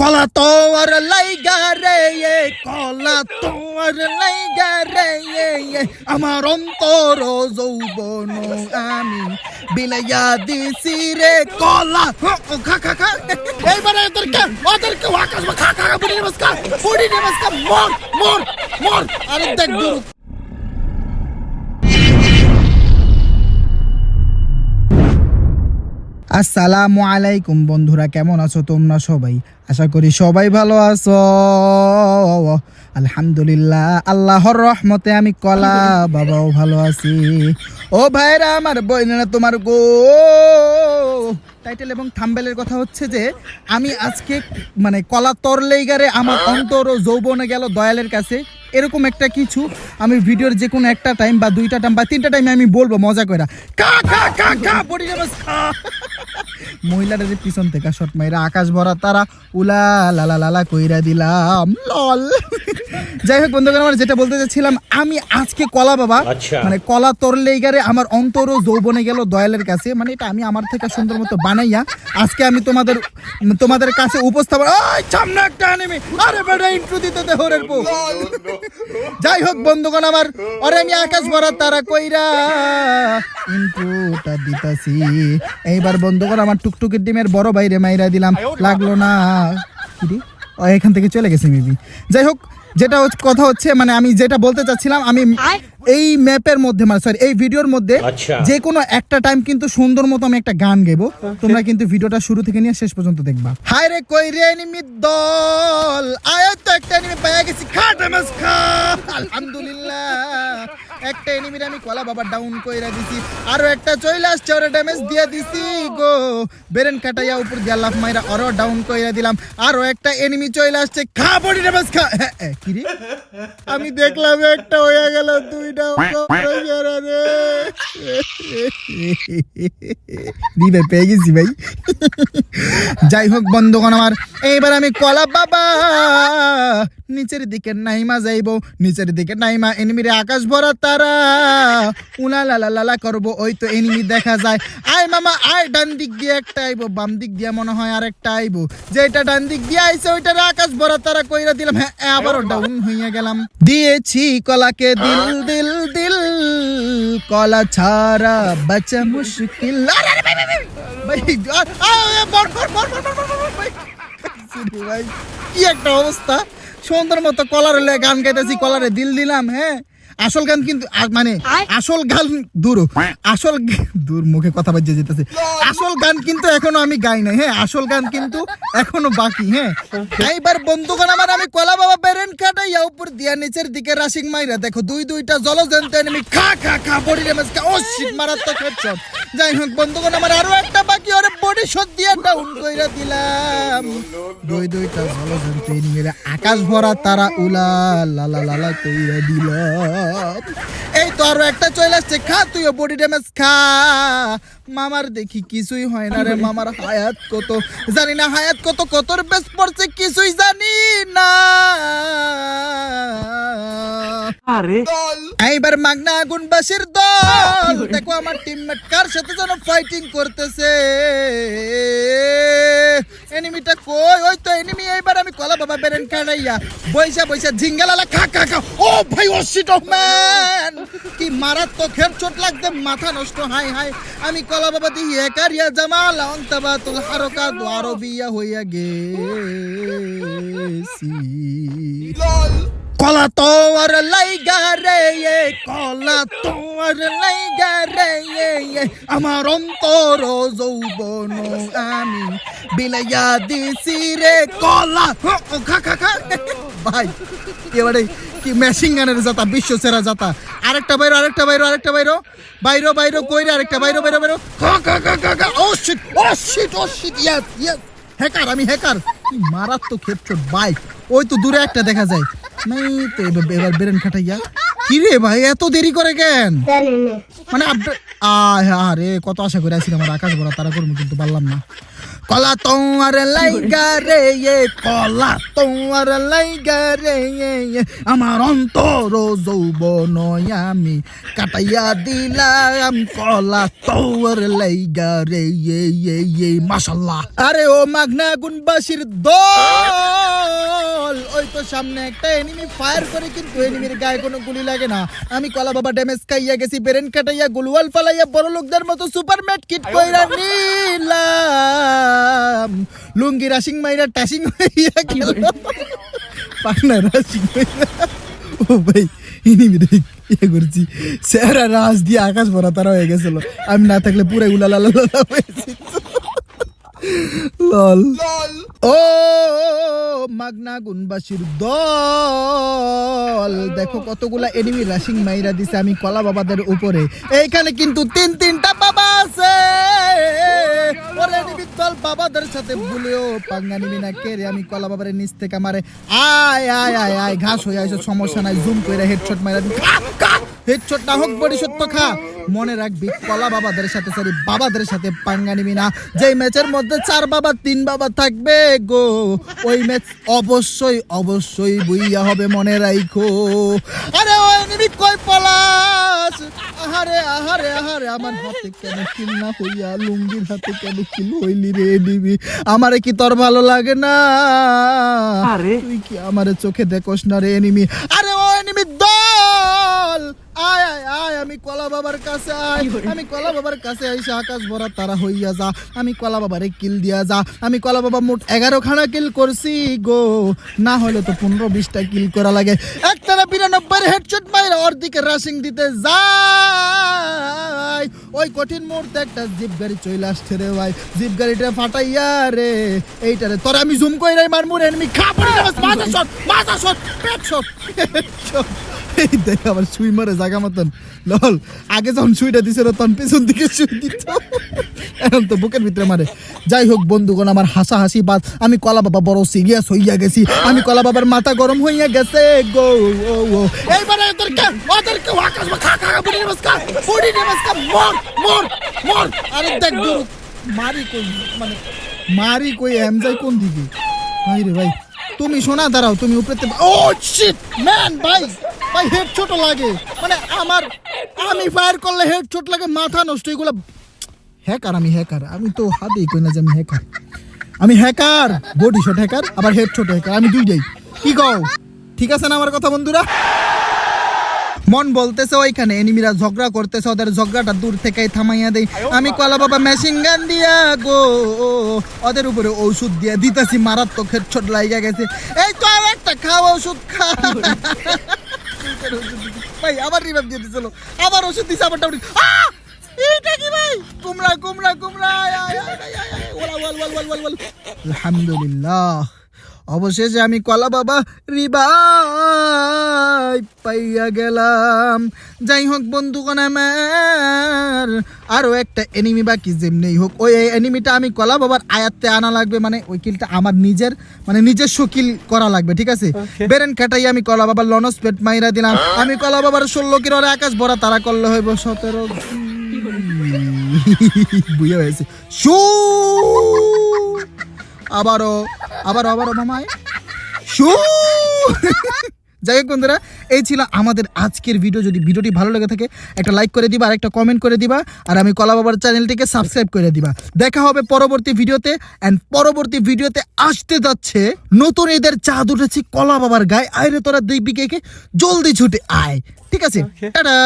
কলা তোর লাইগা রে কলা তোর লাইগা রে আমার অন্তর যৌবন আমি বিলাইয়া দিছি রে কলা। হ, ও, খা খা খা। এইবারে ওদেরকে ওয়াকাশ খা খা খা বুড়ি নমস্কার বুড়ি নমস্কার মর মর মর। আরে দেখ আসসালামু আলাইকুম বন্ধুরা, কেমন আছো তোমরা সবাই? আশা করি সবাই ভালো আছো। আলহামদুলিল্লাহ, আল্লাহর রহমতে আমি কলা বাবাও ভালো আছি। ও ভাইরা, আমার বইনেরা তোমার গো। টাইটেল এবং থাম্বেলের কথা হচ্ছে যে, আমি আজকে মানে কলা তরলেইগারে আমার অন্তর ও যৌবনে গেল দয়ালের কাছে। এরকম একটা কিছু, আমি ভিডিওর যে কোনো একটা টাইম বা দুইটা টাইম বা তিনটা টাইমে আমি বলব, মজা করে কা কা কা কা মহিলাদের পিছন থেকে শট মাইরা আকাশ ভরা তারা উলা লালা লালা কইরা দিলাম, লল। যাই হোক বন্ধুগণ আমার যেটা বলতে চাচ্ছিলাম আমি আজকে কলা বাবা আচ্ছা। মানে কলা তরলেইগারে আমার অন্তর যৌবনে গেল দয়ালের কাছে মানে এটা আমি আমার থেকে সুন্দর মতো বানাইয়া আজকে আমি তোমাদের তোমাদের কাছে উপস্থাপন ওই সামনে একটা আনিমি আরে বেটা ইন্ট্রো দিতে দে হরের পো যাই হোক বন্ধুগণ আমার ওরে আমি আকাশ ভরা তারা কইরা ইন্ট্রোটা দিতাছি এইবার বন্ধুগণ আমার টুকটুকির ডিমের বড় বাইরে মাইরা দিলাম লাগল না কি রে? ও, এখান থেকে চলে গেছে মেবি যাই হোক যেটা কথা হচ্ছে মানে আমি যেটা বলতে চাচ্ছিলাম আমি এই ম্যাপের মধ্যে মানে সরি এই ভিডিওর মধ্যে আচ্ছা। যে কোনো একটা টাইম কিন্তু সুন্দর মতো আমি একটা গান গেবো। তোমরা কিন্তু ভিডিওটা শুরু থেকে নিয়ে শেষ পর্যন্ত দেখবা। হাই রে কই রে এনিমি দল? আয় তো একটা এনিমি পেয়ে গেছি। খা। আলহামদুলিল্লাহ। একটা এনিমির আমি কলা বাবা ডাউন কইরা দিছি। আরও একটা চলে আসছে ওরে ড্যামেজ দিয়ে দিছি গো। বেরেন কাটাইয়া উপর দিয়া লাফ মাইরা আরও ডাউন কইরা দিলাম। আরও একটা এনিমি চলে আসছে খা বডি ড্যামেজ খা। হ্যাঁ, হ্যাঁ, কি রে? আমি দেখলাম একটা হয়ে গেল দুইটা রে। দিবে পেয়ে গেছি ভাই। যাই হোক বন্ধুগণ আমার এইবার আমি কলা বাবা নিচের দিকে নাইমা যাইবো নিচের দিকে নাইমা এনিমিরে আকাশ ভরা তারা। উলা লালা লালা করব ওই তো এনিমি দেখা যায়। আয় মামা আয় ডান দিক দিয়ে একটা আইবো বাম দিক দিয়ে মনে হয় আর একটা আইবো। যেটা ডান দিক দিয়ে আইছে ওইটার আকাশ ভরা তারা কইরা দিলাম। হ্যাঁ আবারও ডাউন হইয়া গেলাম। দিয়েছি কলাকে দিল দিল দিল। কলা ছাড়া বাঁচা মুশকিল। ভাই, ভাই কি একটা অবস্থা। সুন্দর মতো কলারে গান গাইতেছি কলারে দিল দিলাম হ্যাঁ? আসল গান কিন্তু মানে আসল গান দূর। আসল দূর মুখে কথা বাজে যেতেছে। আসল গান কিন্তু এখনও আমি গাই নাই হ্যাঁ? আসল গান কিন্তু এখনও বাকি হ্যাঁ? এইবার বন্ধুগণ আমার আমি কলা বাবা বেরেন কাটাইয়া উপর দিয়া নিচের দিকে রাশিং মাইরা দেখো দুই দুইটা জলজন্ত এনিমি খা খা খা বডি ড্যামেজ খা ও শিট মারাত্মক হেডশট যাই হোক বন্ধুগণ আমার আরও একটা বাকি ওরে শট দিয়া ডাউন কইরা দিলাম। দুই দুইটা জলজন্ত এনিমিরা আকাশ ভরা তারা উলা লালা লালা কইরা দিলাম। এই তো আরও একটা চলে আসছে। খা, তুইও বডি ড্যামেজ খা। মামার দেখি কিছুই হয় না রে মামার হায়াত কত? জানি না হায়াত কত কতর বেশ পড়ছে কিছুই জানি না। আরে। এইবার মাগনা আগুন বাসির দল দেখো আমার টিমমেট কার সাথে যেন ফাইটিং করতেছে। এনিমিটা কই? ওই তো এনিমি এইবার আমি কলা বাবা বেরেন কাটাইয়া বইসা বইসা ঝিঙ্গালালা খা খা খা। ও ভাই ও শিট অফ ম্যান কি মারাত্মক হেডশট লাগছে মাথা নষ্ট হাই হাই। আমি দি একারিয়া জামাল, অন্তবাতুল হারকাত আরবিয়া হইয়া গেছি। কলা তোর লাইগা রে কলা তোর লাইগা রে আমার অন্তর যৌবন আমি বিলাইয়া দিছি রে, কলা। ভাই, এবারে কি মেশিন গানের জাতা বিশ্ব সেরা জাতা আরেকটা বাইরো আরেকটা বাইরো আরেকটা বাইরো। বাইরো বাইরো কইরে আরেকটা বাইরো বাইরো বাইরো। খা খা খা খা খা। ও shit oh shit oh shit yes yes hacker আমি হ্যাকার কি মারাত্মক হেডশট বাইক ওই তো দূরে একটা দেখা যায়। নাই তো এবার বেরেন খাটাইয়া। কি রে ভাই এত দেরি করে কেন? মানে আরে কত আশা করে আছি আমার আকাশ ভরা তারা করব কিন্তু পারলাম না। কলা তোমার লাইগা রে এ কলা তোমার লাইগা রে এ, আমার অন্তর যৌবন আমি কাটাইয়া দিলাম। কলা তোমার লাইগা রে এ এ মাশাল্লাহ। আরে ও মাগনা গুনবাসীর দল তো সামনে একটা এনিমি ফায়ার করে কিন্তু এনিমির গায়ে কোনো গুলি লাগে না। আমি কলা বাবা ড্যামেজ খাইয়া গেছি বেরেন কাটাইয়া গুলওয়াল ফালাইয়া বড় লোকদের মতো সুপার ম্যাট কিট কইরা নিলাম। লুঙ্গি রাশিং মাইরা টাশিং হইয়া গেল। পাকনা রাশিং ও ভাই এনিমি দেখ ইয়ে করছি। স্যারা রাস দিয়ে আকাশ ভরা তারা হয়ে গেছিল। আমি না থাকলে পুরো উলালা লালা হয়েছি লল। ও মাগনা গুনবাসীর দল। দেখো কতগুলা এনিমি রাশিং মাইরা দিছে আমি কলা বাবাদের উপরে। এইখানে কিন্তু তিন তিনটা বাবা আছে। ওরে এনিমি দল বাবাদের সাথে ভুলেও পাঙ্গা নিবি না। কে রে আমি কলা বাবার নিচ থেকে আমারে আয় আয় আয় আয় ঘাস হয়ে আইসো সমস্যা নাই। জুম করে হেডশট মাইরা দিন হেডশট না হোক বডি তো খা। মনে রাখবি কলা বাবাদের সাথে সরি বাবাদের সাথে পাঙ্গা নিবি না। যেই ম্যাচের মধ্যে চার বাবা তিন বাবা থাকবে গো ওই ম্যাচ অবশ্যই অবশ্যই বুইয়া হবে মনে রাখো আরে ওই নিবি কই পলাশ? আহারে আহারে আহারে আমার হাতে কেন কিল না হইয়া লুঙ্গির হাতে কেন কিল হইলি রে নিবি? আমারে কি তোর ভালো লাগে না? আরে। তুই কি আমারে চোখে দেখোস না রে এনিমি আরে ও এনিমি দল! আয় আয় আয় আমি কলা বাবার কাছে আয়। আমি কলা বাবার কাছে আইসা আকাশ ভরা তারা হইয়া যা। আমি কলা বাবারে কিল দিয়া যা। আমি কলা বাবা মোট এগারো খানা কিল করছি গো। না হলে তো পনেরো বিশটা কিল করা লাগে। একটানা বিরানব্বই হেডশট মাইরা ওর দিকে রাশিং দিতে যাই। ওই কঠিন মুহূর্তে একটা জিপ গাড়ি চলে আসছে রে ভাই। জিপ গাড়িটা ফাটাইয়া রে এইটারে তোর আমি জুম কইরাই মারমু রে। এনিমি খা পড়ে মাথা শট মাথা শট পেট শট। দেখ আবার সুই মারে জায়গা মতন। লল, আগে যখন সুইটা দিছিল তখন পেছন দিকে সুই দিত। এখন তো বুকের ভিতরে মারে। যাই হোক, বন্ধুগণ, আমার হাসা হাসি বাদ। আমি কলা বাবা বড় সিরিয়াস হইয়া গেছি। আমি কলা বাবার মাথা গরম হইয়া গেছে গো, ও ও এইবারে ওদেরকে ওদেরকে আকাশ খা খা বুড়ি নমস্কার বুড়ি নমস্কার, মর মর মর। আরে দেখ গুরু মারি কই মানে মারি কই এমজাই কোন দিকে? ভাই রে ভাই, তুমি শোনা, দাঁড়াও, তুমি উপরে ও শিট ম্যান ভাই। ভাই হেড ছোট লাগে। মানে আমার, আমি ফায়ার করলে হেড ছোট লাগে, মাথা নষ্ট এগুলো হ্যাকার আমি হ্যাকার আমি তো হাতেই কই না যে আমি হ্যাকার আমি হ্যাকার বডি শট হ্যাকার আবার হেড ছোট হ্যাকার আমি দুইটাই। কি কও? ঠিক আছে না আমার কথা বন্ধুরা? মন বলতেছে ওইখানে এনিমিরা ঝগড়া করতেছে, ওদের ঝগড়াটা দূর থেকে থামাইয়া দেই। আমি কলা বাবা মেশিন গান দিয়া গো, ওদের উপরে ঔষধ দিয়া দিতেছি, মারাত্মক হেডশট লাইগা গেছে। এই তো আর একটা খাও ওষুধ খা। ভাই, আবার রিভাইভ দিয়ে দিছিল আবার ওষুধ দিছে, আবার টাউরি এইটা কি ভাই? কুমড়া কুমড়া কুমড়া। আলহামদুলিল্লাহ। অবশেষে আমি কলা বাবা রিবাই পাইয়া গেলাম। যাই হোক বন্ধুগণ আমার আরও একটা এনিমি বাকি যেমনি হোক ওই এনিমিটা আমি কলা বাবার আয়াত্তে আনা লাগবে মানে ওই কিলটা আমার নিজের মানে নিজের শকিল করা লাগবে ঠিক আছে? বেরেন কাটাই আমি কলা বাবার লনস পেট মাইরা দিলাম। আমি কলা বাবার ষোলো কিলোর আকাশ ভরা তারা করলে হইব সতেরো। বুঝে হয়েছে। শু আবারও আবারও আবার মামায় শু! যাই হোক বন্ধুরা এই ছিল আমাদের আজকের ভিডিও যদি ভিডিওটি ভালো লেগে থাকে একটা লাইক করে দিবা আর একটা কমেন্ট করে দিবা আর আমি কলা বাবার চ্যানেলটিকে সাবস্ক্রাইব করে দিবা। দেখা হবে পরবর্তী ভিডিওতে অ্যান্ড পরবর্তী ভিডিওতে আসতে যাচ্ছে নতুন এদের চাঁদ উঠেছি কলা বাবার গায়ে। আয় রে তোরা দেখবি কে কে জলদি ছুটে আয়। ঠিক আছে? টাটা!